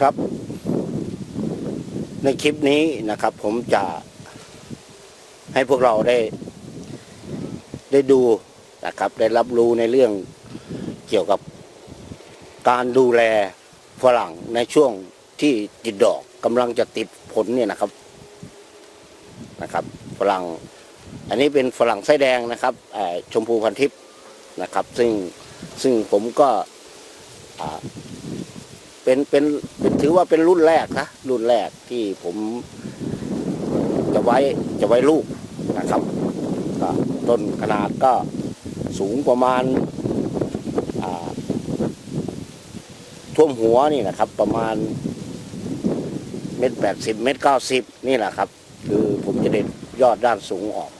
ครับ ในคลิปนี้นะครับ ผมจะให้พวกเราได้ ได้ดูนะครับ ได้รับรู้ในเรื่องเกี่ยวกับการดูแลฝรั่งในช่วงที่ติดดอกกำลังจะติดผลเนี่ยนะครับนะครับฝรั่งอันนี้เป็นฝรั่งไส้แดงนะครับชมพูพันทิพย์นะครับ ซึ่งซึ่งผมก็ เป็นเป็นปนถือว่าเป็นรุ่นแรกนะรุ่นแรกที่ผมจะไว้จะไว้ลูกนะครับก็ต้นขนาดก็สูงประมาณาท่วมหัวนี่นะครับ ประมาณเม็ดแปดสิบเม็ดเก้าสิบนี่แหละครับ คือผมจะเด็ดยอดด้านสูงออก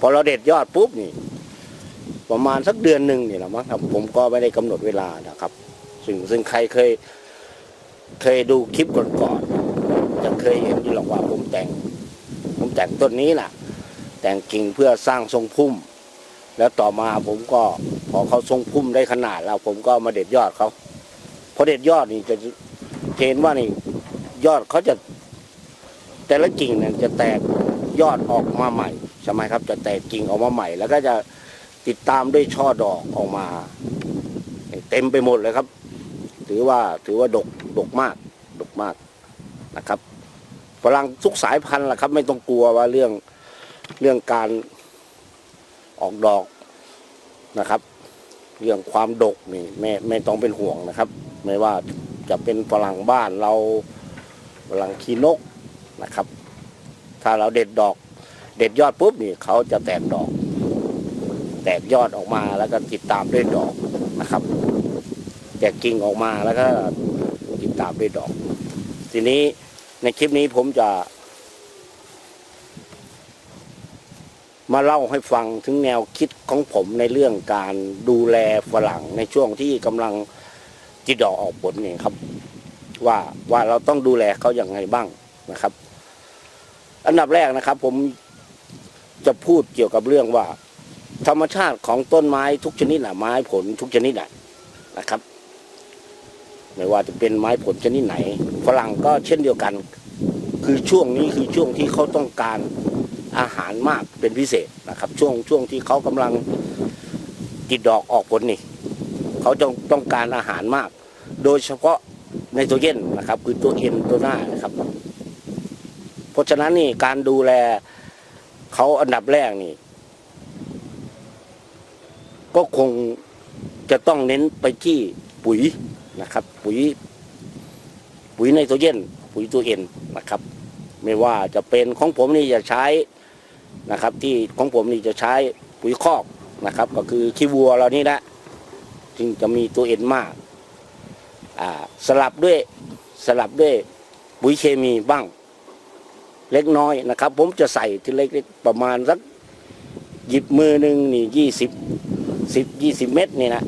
พอเราเด็ดยอดปุ๊บนี่ ประมาณสักเดือนหนึ่งนี่แหละมั้งครับ ผมก็ไม่ได้กำหนดเวลานะครับ ซึ่งซึ่งใครเคย เคยดูคลิปก่อนๆจะเคยเห็นอยู่หรอกว่าผมแต่ง ผมแต่งต้นนี้น่ะ แต่งกิ่งเพื่อสร้างทรงพุ่ม แล้วต่อมาผมก็พอเขาทรงพุ่มได้ขนาดแล้วผมก็มาเด็ดยอดเขาพอเด็ดยอดนี่จะเห็นว่านี่ยอดเขาจะ แต่ละกิ่งเนี่ยจะแตกยอดออกมาใหม่ใช่ไหมครับ จะแตกกิ่งออกมาใหม่ แล้วก็จะติดตามด้วยช่อดอกออกมา เต็มไปหมดเลยครับ ถือว่าถือว่าดกดกมากดกมากนะครับฝรั่งทุกสายพันธุ์แหละครับ ไม่ต้องกลัวว่าเรื่องเรื่องการออกดอกนะครับ เรื่องความดกนี่ไม่ไม่ต้องเป็นห่วงนะครับ ไม่ว่าจะเป็นฝรั่งบ้านเราฝรั่งขีนกนะครับ ถ้าเราเด็ดดอก เด็ดยอดปุ๊บนี่เขาจะแตกดอก แตกยอดออกมาแล้วก็ติดตามด้วยดอกนะครับ แตกกิ่งออกมาแล้วก็ติดตามด้วยดอก ทีนี้ในคลิปนี้ผมจะ มาเล่าให้ฟังถึงแนวคิดของผมในเรื่องการดูแลฝรั่งในช่วงที่กำลังติดดอกออกผลเนี่ยครับ ว่าว่าเราต้องดูแลเขาอย่างไงบ้างนะครับ อันดับแรกนะครับ ผมจะพูดเกี่ยวกับเรื่องว่า ธรรมชาติของต้นไม้ทุกชนิดน่ะไม้ผลทุกชนิดน่ะนะครับ ไม่ว่าจะเป็นไม้ผลชนิดไหน ฝรั่งก็เช่นเดียวกัน คือช่วงนี้คือช่วงที่เขาต้องการอาหารมากเป็นพิเศษนะครับ ช่วงช่วงที่เขากำลังติดดอกออกผลนี่เขาต้องต้องการอาหารมาก โดยเฉพาะในตัวเย็นนะครับ คือตัวเอ็นตัวหน้านะครับ เพราะฉะนั้นนี่การดูแลเขาอันดับแรกนี่ ก็คงจะต้องเน้นไปที่ปุ๋ย นะครับ ปุ๋ย ปุ๋ยไนโตรเจนปุ๋ยตัวเอ็นนะครับ ไม่ว่าจะเป็นของผมนี่จะใช้นะครับ ที่ของผมนี่จะใช้ปุ๋ยคอกนะครับ ก็คือขี้วัวเรานี่แหละจึงจะมีตัวเอ็นมากอ่าสลับด้วยสลับด้วยปุ๋ยเคมีบ้าง เล็กน้อยนะครับ ผมจะใส่ที่เล็กๆประมาณสักหยิบมือหนึ่งนี่ยี่สิบสิบยี่สิบเม็ดนี่นะ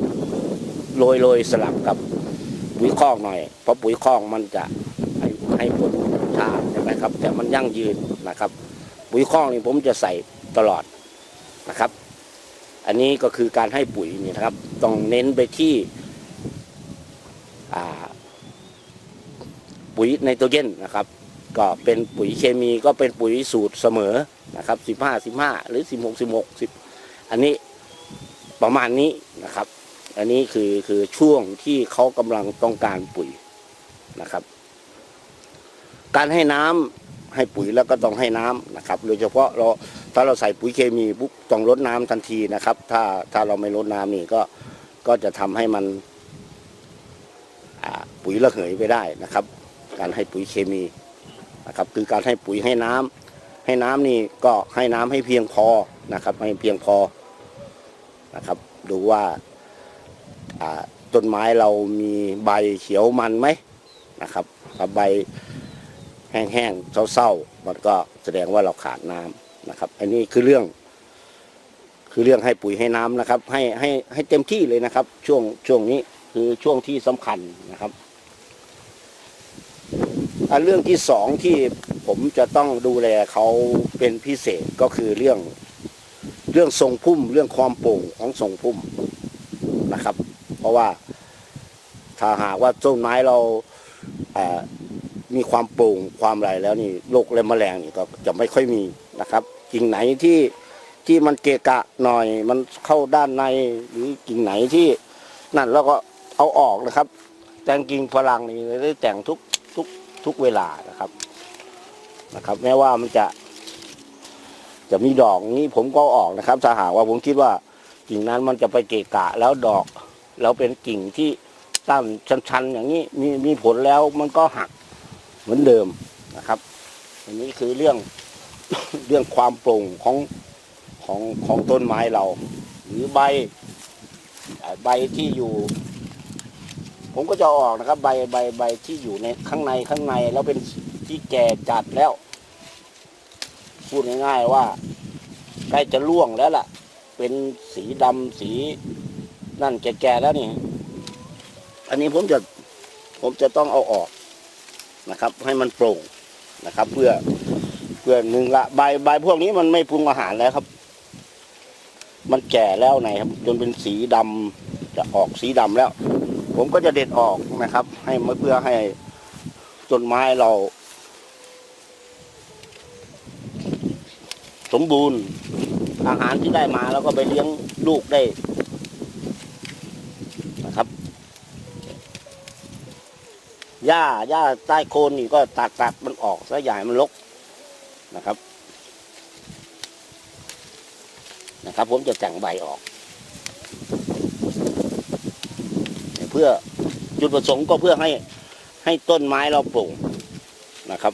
โรยโรยสลับกับ ปุ๋ยคอกหน่อย เพราะปุ๋ยคอกมันจะให้ให้ผลช้าใช่ไหมครับ แต่มันยั่งยืนนะครับ ปุ๋ยคอกนี่ผมจะใส่ตลอดนะครับ อันนี้ก็คือการให้ปุ๋ยนี่นะครับ ต้องเน้นไปที่ปุ๋ยไนโตรเจนนะครับ ก็เป็นปุ๋ยเคมีก็เป็นปุ๋ยสูตรเสมอนะครับสิบห้าสิบห้าหรือสิบหกสิบหกอันนี้ประมาณนี้นะครับ อันนี้คือคือช่วงที่เขากำลังต้องการปุ๋ยนะครับ การให้น้ำให้ปุ๋ยแล้วก็ต้องให้น้ำนะครับ โดยเฉพาะเราถ้าเราใส่ปุ๋ยเคมีปุ๊บต้องลดน้ำทันทีนะครับ ถ้าถ้าเราไม่ลดน้ำนี่ก็ก็จะทำให้มันปุ๋ยระเหยไปได้นะครับ การให้ปุ๋ยเคมีนะครับ คือการให้ปุ๋ยให้น้ำให้น้ำนี่ก็ให้น้ำให้เพียงพอนะครับ ให้เพียงพอนะครับ ดูว่า ต้นไม้เรามีใบเขียวมันไหมนะครับถ้าใบแห้งๆเศร้าๆมันก็แสดงว่าเราขาดน้ำนะครับ อันนี้คือเรื่อง คือเรื่องให้ปุ๋ยให้น้ำนะครับ ให้ให้ให้เต็มที่เลยนะครับ ช่วงช่วงนี้คือช่วงที่สำคัญนะครับอันเรื่องที่สองที่ผมจะต้องดูแลเขาเป็นพิเศษก็คือเรื่องเรื่องทรงพุ่ม เรื่องความโปร่งของทรงพุ่มนะครับ เพราะว่าถ้าหากว่าต้นไม้เรามีความโปร่งความไรแล้วนี่โรคและแมลงนี่ก็จะไม่ค่อยมีนะครับ กิ่งไหนที่ที่มันเกะกะหน่อย มันเข้าด้านในหรือกิ่งไหนที่นั่นแล้วก็เอาออกนะครับ แต่งกิ่งฝรั่งนี่ได้แต่งทุกทุกทุกเวลานะครับนะครับ แม้ว่ามันจะ จะมีดอกนี้ผมก็ออกนะครับถ้าหากว่าผมคิดว่ากิ่งนั้นมันจะไปเกะกะแล้วดอก แล้วเป็นกิ่งที่ตั้งชันๆ อย่างนี้มีมีผลแล้วมันก็หักเหมือนเดิมนะครับอันนี้คือเรื่องเรื่องความโปร่งของของของต้นไม้เรา หรือใบใบที่อยู่ ผมก็จะอออกนะครับ ใบใบใบที่อยู่ในข้างในข้างในแล้วเป็นที่แก่จัดแล้ว พูดง่ายๆว่าใกล้จะล่วงแล้วล่ะ เป็นสีดำสี นั่นแก่ๆแล้วนี่ อันนี้ผมจะผมจะต้องเอาออกนะครับ ให้มันโปร่งนะครับ เพื่อเพื่อหนึ่งละใบใบพวกนี้มันไม่ปรุงอาหารแล้วครับ มันแก่แล้วไหนครับ จนเป็นสีดำจะออกสีดำแล้ว ผมก็จะเด็ดออกนะครับ ให้เพื่อให้ต้นไม้เรา สมบูรณ์อาหารที่ได้มาแล้วก็ไปเลี้ยงลูกได้นะครับ หญ้าหญ้าใต้โคนนี่ก็ตัดตัดมันออกซะใหญ่มันลกนะครับ นะครับ ผมจะแต่งใบออก เพื่อจุดประสงค์ก็เพื่อให้ให้ต้นไม้เราปร่งนะครับ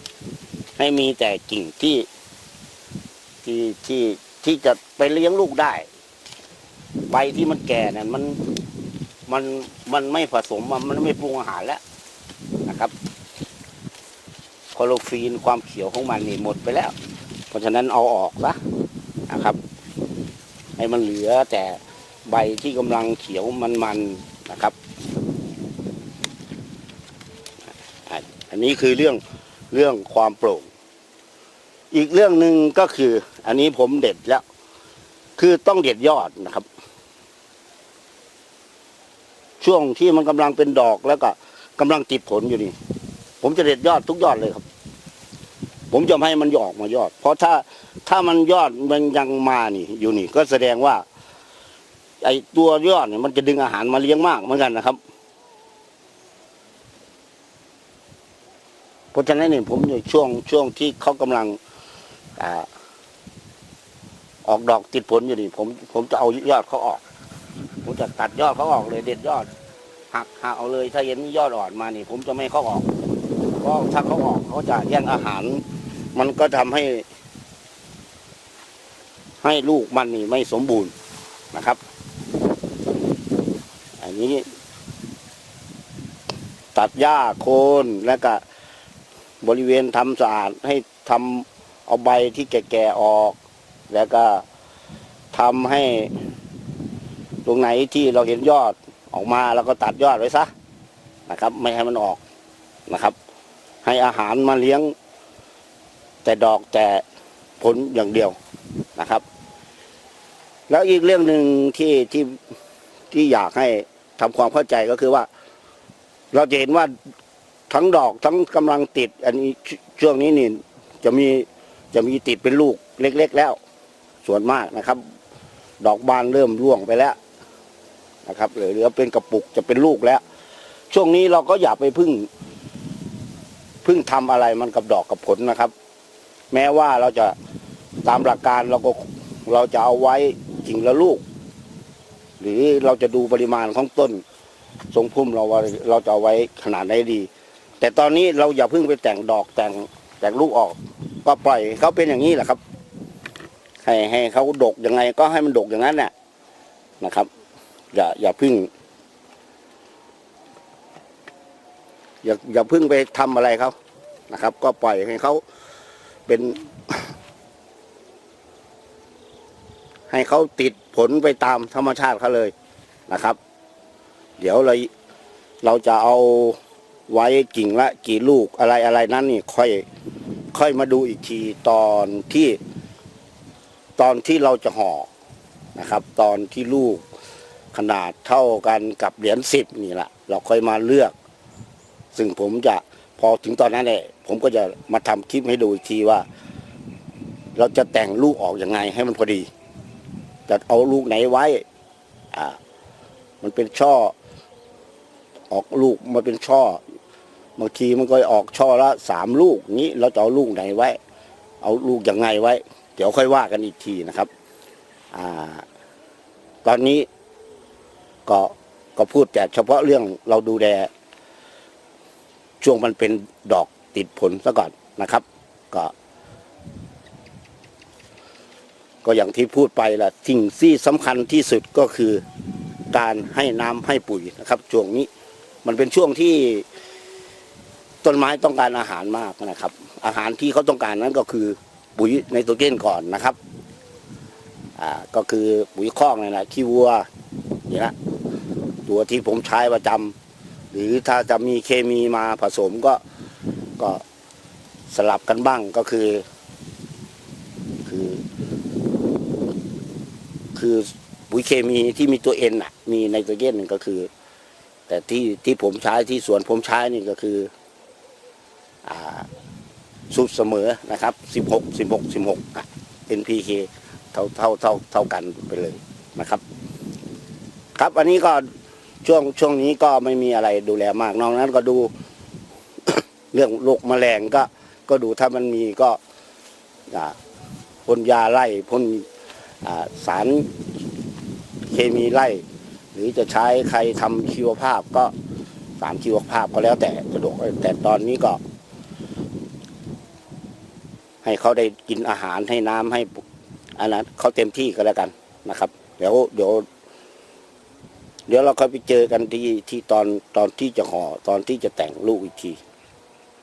ให้มีแต่กิ่งที่ที่ที่ที่จะไปเลี้ยงลูกได้ ใบที่มันแก่เนี่ยมันมันมันไม่ผสมมันมันไม่ปรุงอาหารแล้ว นะครับคลอโรฟีนความเขียวของมันนี่หมดไปแล้ว เพราะฉะนั้นเอาออกซะนะครับ ให้มันเหลือแต่ใบที่กำลังเขียวมันๆนะครับ อันนี้คือเรื่องเรื่องความโปร่ง อีกเรื่องหนึ่งก็คือ อันนี้ผมเด็ดแล้ว คือต้องเด็ดยอดนะครับ ช่วงที่มันกำลังเป็นดอกแล้วก็ กำลังติดผลอยู่นี่ ผมจะเด็ดยอดทุกยอดเลยครับ ผมจะไม่ให้มันออกมายอด เพราะถ้าถ้ามันยอดมันยังมานี่อยู่นี่ ก็แสดงว่า ไอตัวยอดเนี่ยมันจะดึงอาหารมาเลี้ยงมากเหมือนกันนะครับเพราะฉะนั้นเนี่ยผมในช่วงช่วงที่เขากำลังอ่าออกดอกติดผลอยู่นี่ผมผมจะเอายอดเขาออก ผมจะตัดยอดเขาออกเลยเด็ดยอด หักหักเอาเลยถ้าเห็นยอดอ่อนมานี่ ผมจะไม่ให้เขาออกเพราะถ้าเขาออกเขาจะแย่งอาหาร มันก็ทำให้ ให้ลูกมันนี่ไม่สมบูรณ์นะครับ อันนี้ ตัดหญ้าโคนแล้วก็บริเวณทำสะอาดให้ทำเอาใบที่แก่ๆออก แล้วก็ทำให้ตรงไหนที่เราเห็นยอด ออกมาแล้วก็ตัดยอดไว้ซะนะครับ ไม่ให้มันออกนะครับ ให้อาหารมาเลี้ยง แต่ดอกแต่ผลอย่างเดียวนะครับ แล้วอีกเรื่องหนึ่งที่ที่ที่อยากให้ทำความเข้าใจก็คือว่า เราจะเห็นว่าทั้งดอกทั้งกำลังติด อันนี้ช่วงนี้นี่จะมีจะมีติดเป็นลูกเล็ก ๆ แล้ว ส่วนมากนะครับ ดอกบานเริ่มร่วงไปแล้ว นะครับเหลือเหลือเป็นกระปุกจะเป็นลูกแล้ว ช่วงนี้เราก็อย่าไปพึ่งพึ่งทำอะไรมันกับดอกกับผลนะครับ แม้ว่าเราจะตามหลักการเราก็เราจะเอาไว้กิ่งละลูก หรือเราจะดูปริมาณของต้นทรงพุ่มเราว่าเราจะเอาไว้ขนาดไหนดี แต่ตอนนี้เราอย่าเพิ่งไปแต่งดอกแต่งแต่งลูกออก ก็ปล่อยเขาเป็นอย่างนี้แหละครับ ให้ให้เขาดกยังไงก็ให้มันดกอย่างนั้นแหละนะครับ อย่าอย่าพึ่ง อย่าอย่าพึ่งไปทำอะไรเขานะครับ ก็ปล่อยให้เขาเป็น ให้เขาติดผลไปตามธรรมชาติเขาเลยนะครับ เดี๋ยวเราเราจะเอาไว้กิ่งละกี่ลูกอะไรอะไรนั้นนี่ค่อยค่อยมาดูอีกทีตอนที่ ตอนที่เราจะห่อนะครับ ตอนที่ลูก ขนาดเท่ากันกับเหรียญสิบนี่แหละเราค่อยมาเลือก ซึ่งผมจะพอถึงตอนนั้นเนี่ยผมก็จะมาทำคลิปให้ดูอีกทีว่า เราจะแต่งลูกออกยังไงให้มันพอดี จะเอาลูกไหนไว้อ่ามันเป็นช่อ ออกลูกมาเป็นช่อบางทีมันก็ออกช่อละสามลูกนี้เราจะเอาลูกไหนไว้ เอาลูกยังไงไว้ เดี๋ยวค่อยว่ากันอีกทีนะครับ อ่า ตอนนี้ ก็ก็พูดแต่เฉพาะเรื่องเราดูแลช่วงมันเป็นดอกติดผลซะก่อนนะครับ ก็ ก็อย่างที่พูดไปละสิ่งที่สำคัญที่สุดก็คือการให้น้ำให้ปุ๋ยนะครับ ช่วงนี้มันเป็นช่วงที่ต้นไม้ต้องการอาหารมากนะครับ อาหารที่เขาต้องการนั้นก็คือปุ๋ยไนโตรเจนก่อนนะครับ อ่าก็คือปุ๋ยคอกนี่แหละขี้วัวนี่ย ตัวที่ผมใช้ประจำหรือถ้าจะมีเคมีมาผสมก็ก็สลับกันบ้างก็คือ คือ คือปุ๋ยเคมีที่มีตัวเอ็นอะ มีไนโตรเจนก็คือ แต่ที่ที่ผมใช้ที่สวนผมใช้นี่ก็คืออ่าสูตรเสมอนะครับสิบหกสิบหกสิบหกอะ NPK เท่าเท่าเท่าเท่ากันไปเลยนะครับ ครับอันนี้ก็ ช่วงช่วงนี้ก็ไม่มีอะไรดูแลมากนอกนั้นก็ดู เรื่องโรคแมลงก็ ก็ดูถ้ามันมีก็พ่นยาไล่พ่นสารเคมีไล่ หรือจะใช้ใครทำชีวภาพก็สารชีวภาพก็แล้วแต่สะดวกแต่ตอนนี้ก็ ให้เขาได้กินอาหารให้น้ำให้อันนั้นเขาเต็มที่ก็แล้วกันนะครับ เดี๋ยวเดี๋ยว เดี๋ยวเราก็ไปเจอกันที่ที่ตอนตอนที่จะห่อตอนที่จะแต่งลูกอีกที